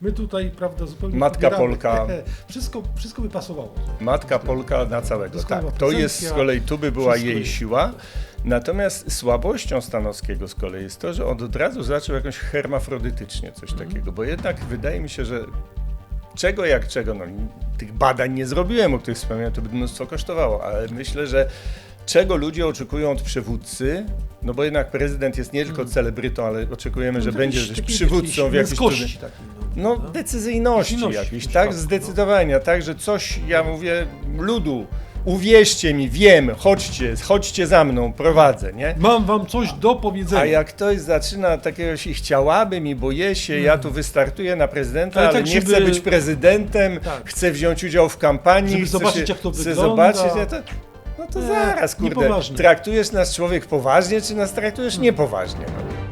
My tutaj, prawda, zupełnie Matka pobieramy. Polka. Wszystko, wszystko by pasowało. Matka Polka na całego. Tak, to jest z kolei, tu by była jej jest. siła. Natomiast słabością Stanowskiego z kolei jest to, że on od razu zaczął jakoś hermafrodytycznie coś Mhm. takiego, bo jednak wydaje mi się, że czego jak czego, no tych badań nie zrobiłem, o których wspomniałem, to by mnóstwo kosztowało, ale myślę, że czego ludzie oczekują od przywódcy, no bo jednak prezydent jest nie tylko celebrytą, ale oczekujemy, że No to będzie przywódcą w trudny- takiej, no, decyzyjności Decyzyjności jakiejś, tak? przypadku, Zdecydowania, tak, że coś, ja mówię, ludu, uwierzcie mi, wiem, chodźcie, chodźcie za mną, prowadzę, nie? Mam wam coś do powiedzenia. A jak ktoś zaczyna takiego się chciałabym i boję się, ja tu wystartuję na prezydenta, Ale ale, tak, nie żeby- chcę być prezydentem, Tak. chcę wziąć udział w kampanii, Żeby chcę zobaczyć, się, jak to chcę wygląda. zobaczyć, nie, to, no to Nie, zaraz, kurde, niepoważnie. traktujesz nas człowiek poważnie, czy nas traktujesz niepoważnie? No?